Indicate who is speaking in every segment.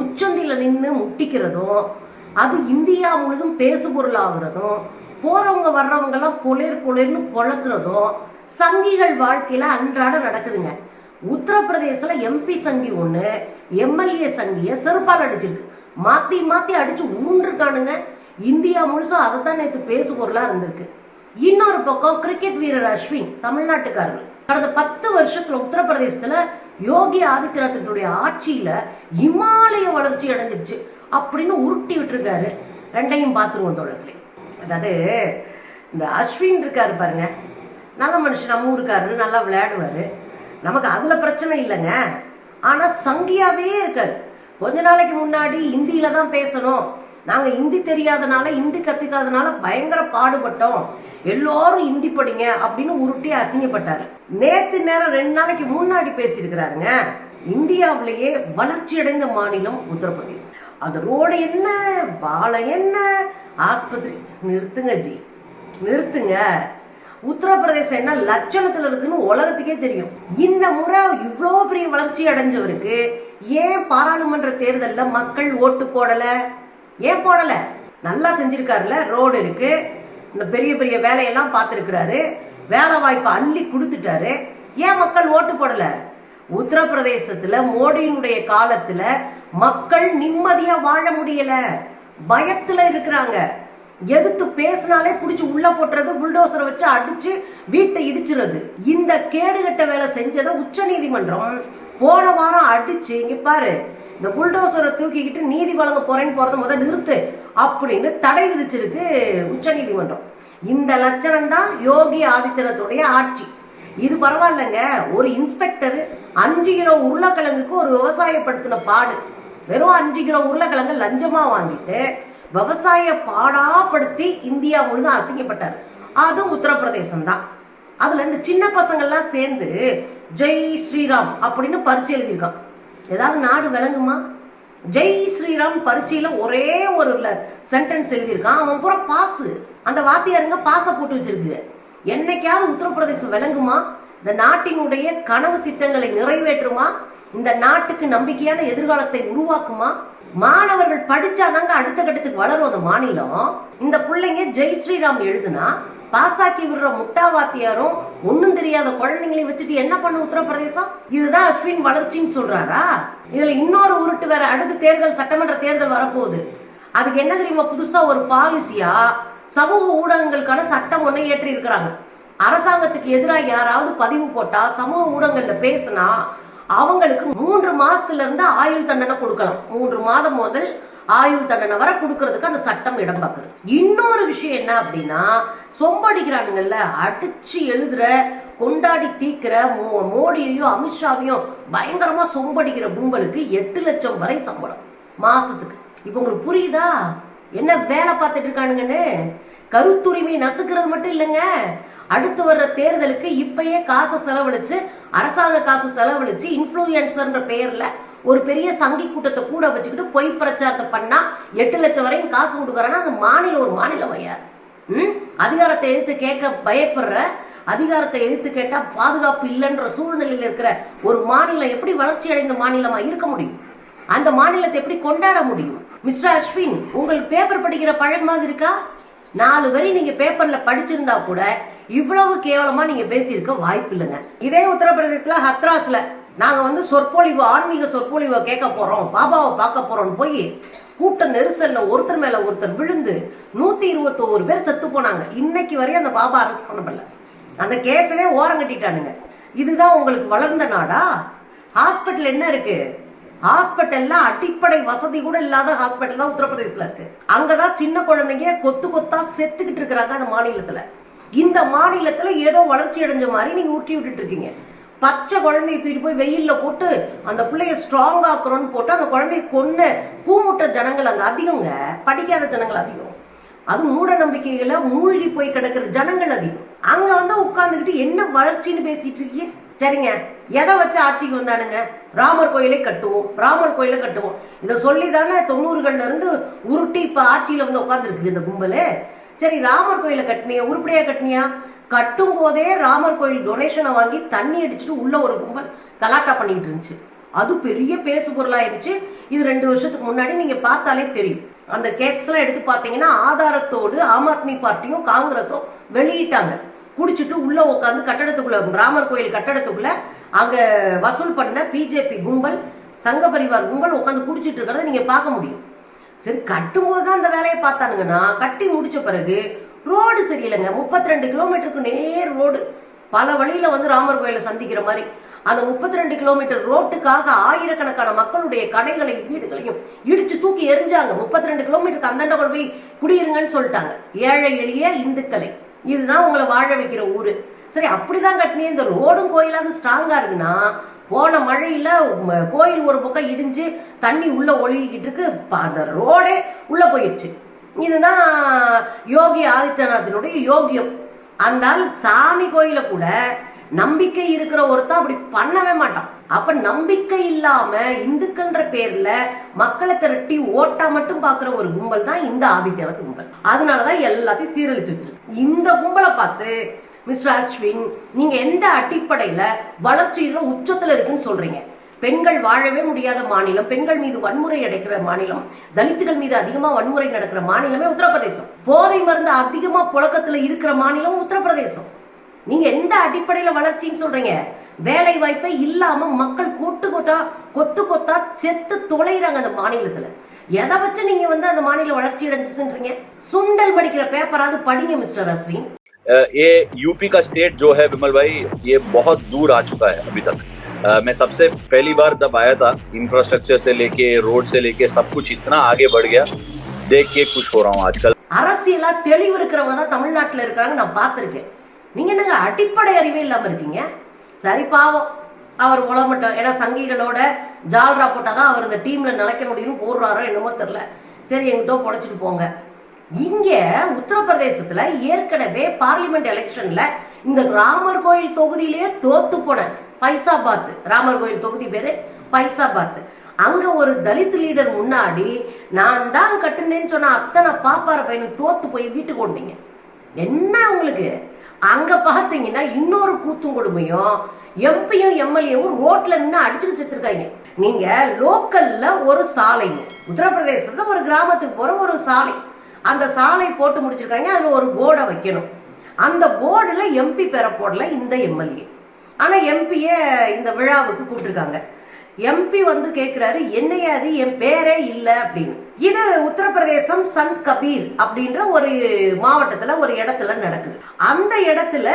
Speaker 1: உச்சந்தியில் நின்று முட்டிக்கிறதும் அது இந்தியா முழுதும் பேசுபொருளாகிறதும் போகிறவங்க வர்றவங்கெல்லாம் பொலேர் பொலேர்னு பொழக்கிறதும் சங்கிகள் வாழ்க்கையில் அன்றாட நடக்குதுங்க. உத்தரப்பிரதேசில் எம்பி சங்கி ஒன்று எம்எல்ஏ சங்கியை செருப்பால் அடிச்சிருக்கு. மாற்றி மாற்றி அடித்து ஊன்றுருக்கானுங்க இந்தியா முழுசும் அதை தான் நேற்று பேசுபொருளாக இருந்திருக்கு. இன்னொரு பக்கம் கிரிக்கெட் வீரர் அஸ்வின் தமிழ்நாட்டுக்காரர்கள் கடந்த பத்து வருஷத்துல உத்தரப்பிரதேசத்துல யோகி ஆதித்யநாத்தினுடைய ஆட்சியில இமாலய வளர்ச்சி அடைஞ்சிருச்சு அப்படின்னு உருட்டி விட்டுருக்காரு. ரெண்டையும் பார்த்துருவோம் தொடர்களே அதாவது இந்த அஸ்வின் இருக்காரு பாருங்க. நல்ல மனுஷன் நம்ம ஊருக்காரு நல்லா விளையாடுவாரு. நமக்கு அதுல பிரச்சனை இல்லைங்க. ஆனா சங்கியாவே இருக்காரு. கொஞ்ச நாளைக்கு முன்னாடி ஹிந்தியில தான் பேசணும். நாங்கள் இந்தி தெரியாதனால ஹிந்தி கற்றுக்காதனால பயங்கர பாடுபட்டோம். எல்லோரும் இந்தி படிங்க அப்படின்னு உருட்டி அசிங்கப்பட்டார். நேற்று நேரம் ரெண்டு நாளைக்கு முன்னாடி பேசியிருக்கிறாருங்க இந்தியாவிலேயே வளர்ச்சி அடைந்த மாநிலம் உத்தரப்பிரதேஷ் அந்த ரோடு என்ன பாலம் என்ன ஆஸ்பத்திரி. நிறுத்துங்க ஜி. நிறுத்துங்க. உத்தரப்பிரதேசம் என்ன லட்சணத்தில் இருக்குன்னு உலகத்துக்கே தெரியும். இந்த முறை இவ்வளோ பெரிய வளர்ச்சி அடைஞ்சவருக்கு ஏன் பாராளுமன்ற தேர்தலில் மக்கள் ஓட்டு போடலை? ஏன் போடலை? நல்லா செஞ்சிருக்காருல ரோடு இருக்கு. இந்த பெரிய பெரிய வேலையெல்லாம் பார்த்துருக்குறாரு. வேலை வாய்ப்பை அள்ளி கொடுத்துட்டாரு. ஏன் மக்கள் ஓட்டு போடலை? உத்தரப்பிரதேசத்தில் மோடியினுடைய காலத்தில் மக்கள் நிம்மதியாக வாழ முடியல. பயத்தில் இருக்கிறாங்க. எதிர்த்து பேசினாலே பிடிச்சி உள்ள போட்டுறது புல்டோசரை வச்சு அடிச்சு வீட்டை இடிச்சுறது இந்த கேடுகட்ட வேலை செஞ்சதை உச்ச நீதிமன்றம் போன வாரம் அடிச்சு இங்க பாரு இந்த புல்டோசரை தூக்கிக்கிட்டு நீதி வழங்க போறேன்னு போறத முதல் நிறுத்து அப்படின்னு தடை விதிச்சிருக்கு உச்ச நீதிமன்றம் இந்த லட்சணம் தான் யோகி ஆதித்யநாத்துடைய ஆட்சி. இது பரவாயில்லைங்க ஒரு இன்ஸ்பெக்டர் அஞ்சு கிலோ உருளைக்கிழங்குக்கு ஒரு விவசாயப்படுத்தின பாடு. வெறும் அஞ்சு கிலோ உருளைக்கிழங்கு லஞ்சமா வாங்கிட்டு விவசாய பாடாப்படுத்தி இந்தியா முழுதும் அசிங்கப்பட்டார். அது உத்தரப்பிரதேசம் தான் அதுல இந்த சின்ன பசங்கள்லாம் சேர்ந்து ஜெய் ஸ்ரீராம் அப்படின்னு பரிச்சு எழுதியிருக்கான். ஏதாவது நாடு விளங்குமா? ஜெய் ஸ்ரீராம் பரீட்சையில் ஒரே ஒரு சென்டென்ஸ் எழுதியிருக்கான். அவன் பூரா பாசு அந்த வாத்தியாருங்க பாசை போட்டு வச்சிருக்கு. என்னைக்காவது உத்தரப்பிரதேசம் விளங்குமா? இந்த நாட்டினுடைய கனவு திட்டங்களை நிறைவேற்றுமா? இந்த நாட்டுக்கு நம்பிக்கையான எதிர்காலத்தை உருவாக்குமா? மாணவர்கள் படிச்சாதாங்க அடுத்த கட்டத்துக்கு வளரும் அந்த மாநிலம். இந்த பிள்ளைங்க ஜெய் ஸ்ரீராம் எழுதுனா பாசாக்கி விடுற முட்டா வாத்தியாரும் ஒன்றும் தெரியாத குழந்தைங்களையும் வச்சுட்டு என்ன பண்ண உத்தரப்பிரதேசம்? இதுதான் அஸ்வின் வளர்ச்சின்னு சொல்றாரா? இதுல இன்னொரு உருட்டு வேற அடுத்த தேர்தல் சட்டமன்ற தேர்தல் வரப்போகுது. அதுக்கு என்ன தெரியுமா புதுசா ஒரு பாலிசியா? சமூக ஊடகங்களுக்கான சட்டம் ஒன்றை ஏற்றி இருக்கிறாங்க. அரசாங்கத்துக்கு எதிராக யாராவது பதிவு போட்டா சமூக ஊடகங்கள்ல பேசினா அவங்களுக்கு மூன்று மாசத்துல இருந்து ஆயுள் தண்டனை கொடுக்கலாம். மூன்று மாதம் முதல் ஆயுள் தண்டனை வர கொடுக்கறதுக்கு அந்த சட்டம் இடம் பார்க்குது. இன்னொரு விஷயம் என்ன அப்படின்னா சொம்படிக்கிறானுங்கல்ல அடிச்சு எழுதுற கொண்டாடி தீக்கிற மோ மோடியையும் அமித்ஷாவையும் பயங்கரமா சொம்படிக்கிற கும்பலுக்கு எட்டு லட்சம் வரை சம்பளம் மாசத்துக்கு. இப்போ உங்களுக்கு புரியுதா? என்ன வேலை பார்த்துட்டு இருக்கானுங்கன்னு? கருத்துரிமை நசுக்கிறது மட்டும் இல்லைங்க. அடுத்து வர்ற தேர்தலுக்கு இப்பயே காசை செலவழிச்சு அரசாங்க காசு செலவழிச்சு இன்ஃப்ளூயன்சர்ன்ற பெயர்ல ஒரு பெரிய சங்கி கூட்டத்தை கூட வச்சுக்கிட்டு பொய் பிரச்சாரத்தை பண்ணா எட்டு லட்சம் வரையும் காசு கொடுக்குறேன்னா அந்த மாநிலம் ஒரு மாநிலம் ஐயா ம்? அதிகாரத்தை எதிர்த்து கேட்க பயப்படுற அதிகாரத்தை எதிர்த்து கேட்டா பாதுகாப்பு இல்லைன்ற சூழ்நிலையில் இருக்கிற ஒரு மாநிலம் எப்படி வளர்ச்சி அடைந்த மாநிலமா இருக்க முடியும்? அந்த மாநிலத்தை எப்படி கொண்டாட முடியும்? மிஸ்டர் அஸ்வின் உங்களுக்கு பேப்பர் படிக்கிற பழக்கமாக இருக்கா? நாலு வரி நீங்க பேப்பர்ல படிச்சிருந்தா கூட இவ்வளவு கேவலமா நீங்க பேசியிருக்க வாய்ப்பு இல்லைங்க. இதே உத்தரப்பிரதேசத்துல ஹத்ராஸ்ல நாங்க வந்து சொற்பொழிவு ஆன்மீக சொற்பொழிவை கேட்க போறோம் பாபாவை பார்க்க போறோம்னு போய் கூட்ட நெரிசல்ல ஒருத்தர் மேல ஒருத்தர் விழுந்து நூத்தி இருபத்தோரு பேர் செத்து போனாங்க. இன்னைக்கு வரையும் அந்த பாபா அரெஸ்ட் பண்ணப்படல. அந்த கேஸவே ஓரம் கட்டிட்டானுங்க. இதுதான் உங்களுக்கு வளர்ந்த நாடா? ஹாஸ்பிட்டல் என்ன இருக்கு? ஹாஸ்பிட்டல்ல அடிப்படை வசதி கூட இல்லாத ஹாஸ்பிட்டல் தான் உத்தரப்பிரதேசல இருக்கு. அங்கதான் சின்ன குழந்தைங்க கொத்து கொத்தா செத்துக்கிட்டு இருக்கிறாங்க அந்த மாநிலத்துல. இந்த மாநிலத்தில் ஏதோ வளர்ச்சி அடைஞ்ச மாதிரி நீங்கள் ஊட்டி விட்டுட்டு இருக்கீங்க. பச்சை குழந்தைய தூக்கிட்டு போய் வெயில்ல போட்டு அந்த பிள்ளைய ஸ்ட்ராங் ஆக்குறோம்னு போட்டு அந்த குழந்தைய கொன்ன பூமுட்ட ஜனங்கள் அங்கே அதிகங்க. படிக்காத ஜனங்கள் அதிகம். அது மூட நம்பிக்கைகளை மூழ்கி போய் கிடக்கிற ஜனங்கள் அதிகம். அங்கே வந்து உட்காந்துக்கிட்டு என்ன வளர்ச்சின்னு பேசிட்டு இருக்கீங்க? சரிங்க. எதை வச்சு ஆட்சிக்கு வந்தானுங்க? ராமர் கோயிலை கட்டுவோம். ராமர் கோயிலை கட்டுவோம். இதை சொல்லி தானே தொண்ணூறுகள்ல இருந்து உருட்டி இப்போ ஆட்சியில் வந்து உட்காந்துருக்கு இந்த கும்பலு? சரி ராமர் கோயிலை கட்டினியா? உருப்படியா கட்டினியா? கட்டும் போதே ராமர் கோயில் டொனேஷனை வாங்கி தண்ணி அடிச்சுட்டு உள்ள ஒரு கும்பல் கலாட்டா பண்ணிட்டு இருந்துச்சு. அது பெரிய பேசு பொருளாயிருச்சு இது ரெண்டு வருஷத்துக்கு முன்னாடி நீங்க பார்த்தாலே தெரியும். அந்த கேஸ்லாம் எடுத்து பார்த்தீங்கன்னா ஆதாரத்தோடு ஆம் ஆத்மி பார்ட்டியும் காங்கிரஸும் வெளியிட்டாங்க. குடிச்சிட்டு உள்ள உட்காந்து கட்டடத்துக்குள்ள ராமர் கோயில் கட்டடத்துக்குள்ள அங்க வசூல் பண்ண பிஜேபி கும்பல் சங்க பரிவார் கும்பல் உட்காந்து குடிச்சிட்டு இருக்கிறத நீங்க பார்க்க முடியும். சரி கட்டும்போது தான் அந்த வேலையை பார்த்தானுங்கன்னா கட்டி முடிச்ச பிறகு ரோடு சரியில்லைங்க. முப்பத்தி ரெண்டு கிலோமீட்டருக்கு நேர் ரோடு. பல வழியில வந்து ராமர் கோயிலை சந்திக்கிற மாதிரி. அந்த முப்பத்தி ரெண்டு கிலோமீட்டர் ரோட்டுக்காக ஆயிரக்கணக்கான மக்களுடைய கடைகளையும் வீடுகளையும் இடிச்சு தூக்கி எரிஞ்சாங்க முப்பத்தி ரெண்டு கிலோமீட்டருக்கு அந்தாண்ட கொண்டு போய் குடியிருங்கன்னு சொல்லிட்டாங்க. ஏழை எளிய இந்துக்களை. இதுதான் உங்களை வாழ வைக்கிற ஊரு. சரி அப்படிதான் கட்டினே இந்த ரோடும் கோயிலாவது ஸ்ட்ராங்கா இருக்குன்னா போன மழையில் கோயில் ஒரு பக்கம் இடிஞ்சு தண்ணி உள்ளே ஒழுகிக்கிட்டு இருக்கு. அந்த ரோடே உள்ளே போயிடுச்சு இதுதான் யோகி ஆதித்யநாத்தினுடைய யோகியம். அந்த ஆள் சாமி கோயில கூட நம்பிக்கை இருக்கிற ஒருத்தன் அப்படி பண்ணவே மாட்டான். அப்ப நம்பிக்கை இல்லாம இந்துக்கள்ன்ற பேர்ல மக்களை திரட்டி ஓட்டா மட்டும் பாக்குற ஒரு கும்பல் தான் இந்த ஆதித்யநாத் கும்பல். அதனாலதான் எல்லாத்தையும் சீரழிச்சு வச்சிருக்கு. இந்த கும்பலை பார்த்து மிஸ்டர் அஸ்வின் நீங்கள் எந்த அடிப்படையில் வளர்ச்சியில் உச்சத்தில் இருக்குன்னு சொல்கிறீங்க பெண்கள் வாழவே முடியாத மாநிலம் பெண்கள் மீது வன்முறை அடைக்கிற மாநிலம் தலித்துகள் மீது அதிகமாக வன்முறை நடக்கிற மாநிலமே உத்தரப்பிரதேசம். போதை மருந்து அதிகமாக புழக்கத்தில் இருக்கிற மாநிலம் உத்தரப்பிரதேசம். நீங்கள் எந்த அடிப்படையில் வளர்ச்சின்னு சொல்கிறீங்க வேலை வாய்ப்பே இல்லாமல் மக்கள் கூட்டு கொட்டா கொத்து கொத்தா செத்து தொலைறாங்க அந்த மாநிலத்தில். எதை வச்சு நீங்கள் வந்து அந்த மாநில வளர்ச்சி அடைஞ்சிச்சுன்றீங்க? சுண்டல் படிக்கிற பேப்பராவது படிங்க மிஸ்டர் அஸ்வின்
Speaker 2: ये यूपी का स्टेट जो है विमल भाई ये बहुत दूर आ चुका है अभी तक अ, मैं सबसे पहली बार तब आया था इंफ्रास्ट्रक्चर से लेके रोड से लेके सब कुछ इतना आगे बढ़ गया देख के खुश हो रहा हूँ आजकल
Speaker 1: அரசியலா தெளிவு இருக்கிறவங்க தான் தமிழ்நாட்டுல இருக்கிறாங்க நான் பார்த்திருக்கேன் நீங்க என்னங்க அடிப்படை அறிவே இல்லாம இருக்கீங்க சரி பாவம் அவர் உளமட்டம் ஏன்னா சங்கிகளோட ஜால்ரா போட்டாதான் அவர் இந்த டீம்ல நிலைக்க முடியும்னு போடுறாரோ என்னமோ தெரியல சரி எங்கிட்ட புடைச்சிட்டு போங்க இங்க உத்தரப்பிரதேசத்துல ஏற்கனவே பார்லிமெண்ட் எலெக்ஷன்ல இந்த ராமர் கோயில் தொகுதியிலேயே தோத்து போன பைசாபாத். ராமர் கோயில் தொகுதி பேரு? பைசாபாத். அங்க ஒரு தலித் லீடர் முன்னாடி நான் தான் கட்டுனேன்னு சொன்ன அத்தனை பாப்பார பையனுக்கு தோத்து போய் வீட்டுக்கு வந்தீங்க என்ன உங்களுக்கு? அங்க பார்த்தீங்கன்னா இன்னொரு கூத்தும் கொடுமையும் எம்பியும் எம்எல்ஏவும் ரோட்ல நின்று அடிச்சுட்டு செத்துருக்காங்க. நீங்க லோக்கல்ல ஒரு சாலை உத்தரப்பிரதேசத்துல ஒரு கிராமத்துக்கு போற ஒரு சாலை. அந்த சாலை போட்டு முடிச்சிருக்காங்க அதில் ஒரு போர்டை வைக்கணும். அந்த போர்டில் எம்பி பெற போடல இந்த எம்எல்ஏ ஆனால் எம்பியை இந்த விழாவுக்கு கூப்பிட்டுருக்காங்க. எம்பி வந்து கேட்குறாரு என்னையா அது என் பேரே இல்லை அப்படின்னு. இது உத்தரப்பிரதேசம் சந்த் கபீர் அப்படின்ற ஒரு மாவட்டத்தில் ஒரு இடத்துல நடக்குது. அந்த இடத்துல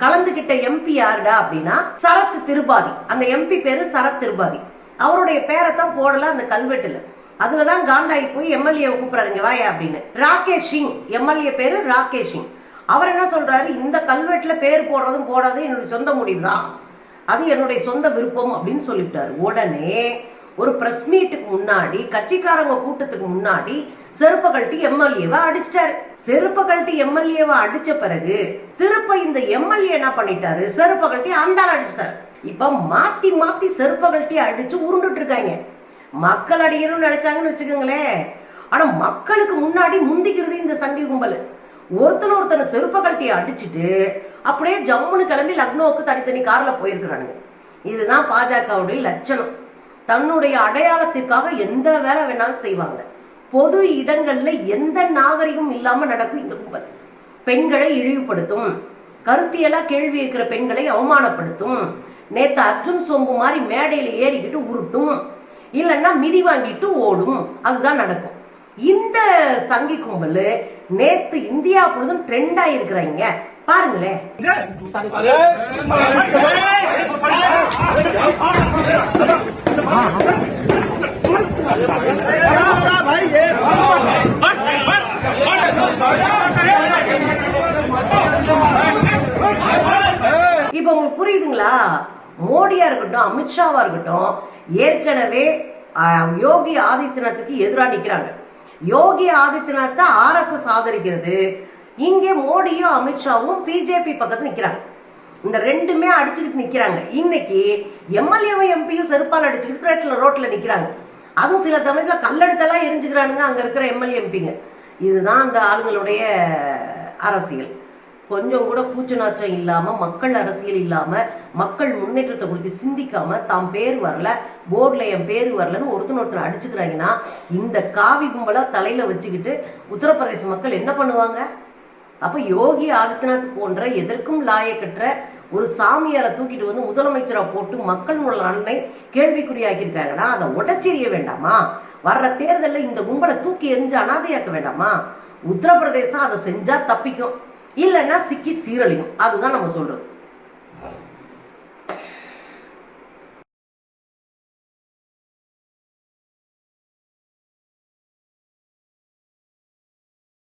Speaker 1: கலந்துகிட்ட எம்பி யாருடா அப்படின்னா சரத் திருபாதி. அந்த எம்பி பேரு சரத் திருபாதி. அவருடைய பேரை தான் போடல அந்த கல்வெட்டில். அதுலதான் காண்டாகி போய் எம்எல்ஏ கூப்பிடுறாருங்க வாயா அப்படின்னு. ராகேஷ் சிங் எம்எல்ஏ பேரு ராகேஷ் சிங். அவர் என்ன சொல்றாரு? இந்த கல்வெட்டில் பேர் போடுறதும் போடாதும் என்னுடைய சொந்த முடிவு தான் அது என்னுடைய சொந்த விருப்பம் அப்படின்னு சொல்லிவிட்டாரு. உடனே ஒரு ப்ரெஸ் மீட்டுக்கு முன்னாடி கட்சிக்காரங்க கூட்டத்துக்கு முன்னாடி செருப்ப கழட்டி எம்எல்ஏவை அடிச்சிட்டாரு. செருப்ப கழட்டி எம்எல்ஏவை அடிச்ச பிறகு திருப்ப இந்த எம்எல்ஏ என்ன பண்ணிட்டாரு? செருப்ப கழட்டி அந்த அடிச்சிட்டாரு. இப்ப மாத்தி மாத்தி செருப்ப கழட்டி அடிச்சு உருண்டுட்டு இருக்காங்க. மக்கள் அடிக்கணும்னு நினைச்சாங்கன்னு வச்சுக்கோங்களேன். ஆனா மக்களுக்கு முன்னாடி முந்திக்கிறது இந்த சங்கி கும்பல். ஒருத்தன் ஒருத்தனை செருப்ப கழட்டி அடிச்சுட்டு அப்படியே ஜம்முன்னு கிளம்பி லக்னோவுக்கு தனித்தனி கார்ல போயிருக்கிறானுங்க. இதுதான் பாஜகவுடைய லட்சணம். தன்னுடைய அடையாளத்திற்காக எந்த வேலை வேணாலும் செய்வாங்க. பொது இடங்கள்ல எந்த நாகரிகம் இல்லாம நடக்கும் இந்த கும்பல். பெண்களை இழிவுபடுத்தும் கருத்தியலா கேள்வி இருக்கிற பெண்களை அவமானப்படுத்தும் நேத்து அர்ஜுன் சோம்பு மாதிரி மேடையில ஏறிக்கிட்டு உருட்டும் இல்லைன்னா மிதி வாங்கிட்டு ஓடும். அதுதான் நடக்கும். இந்த சங்கி கும்பல் நேத்து இந்தியா முழுதும் ட்ரெண்ட் ஆயிருக்கிறாங்க. பாருங்களேன். இப்போ உங்களுக்கு புரியுதுங்களா? மோடியாக இருக்கட்டும் அமித்ஷாவாக இருக்கட்டும் ஏற்கனவே யோகி ஆதித்யநாத்துக்கு எதிராக நிற்கிறாங்க யோகி ஆதித்யநாத்தை ஆர்எஸ்எஸ் ஆதரிக்கிறது. இங்கே மோடியும் அமித்ஷாவும் பிஜேபி பக்கத்தில் நிற்கிறாங்க இந்த ரெண்டுமே அடிச்சுக்கிட்டு நிற்கிறாங்க இன்னைக்கு எம்எல்ஏவும் எம்பியும் செருப்பால் அடிச்சுக்கிட்டு ரேட்டில் ரோட்டில் நிற்கிறாங்க அதுவும் சில சமயத்துல கல்லெடுத்தெல்லாம் எரிஞ்சுக்கிறானுங்க அங்கே இருக்கிற எம்எல்ஏ எம்பிங்க. இதுதான் அந்த ஆளுங்களுடைய அரசியல். கொஞ்சம் கூட கூச்ச நாச்சம் இல்லாம மக்கள் அரசியல் இல்லாம மக்கள் முன்னேற்றத்தை குறித்து சிந்திக்காம தாம் பேர் வரல போர்டில் என் பேர் வரலன்னு ஒருத்தன் ஒருத்தர் அடிச்சுக்கிறாங்கன்னா இந்த காவி கும்பலா தலையில வச்சுக்கிட்டு உத்தரப்பிரதேச மக்கள் என்ன பண்ணுவாங்க? அப்ப யோகி ஆதித்யநாத் போன்ற எதற்கும் லாயக்கற்ற ஒரு சாமியாரை தூக்கிட்டு வந்து முதலமைச்சராக போட்டு மக்கள் நலனை கேள்விக்குறியாக்கியிருக்காங்கன்னா அதை உடச்செறிய வேண்டாமா? வர்ற தேர்தலில் இந்த கும்பலை தூக்கி எரிஞ்சு அனாதையாக்க வேண்டாமா? உத்தரப்பிரதேசம் அதை செஞ்சா தப்பிக்கும். இல்லைன்னா சிக்கி சீரழியும். அதுதான் நம்ம சொல்றது.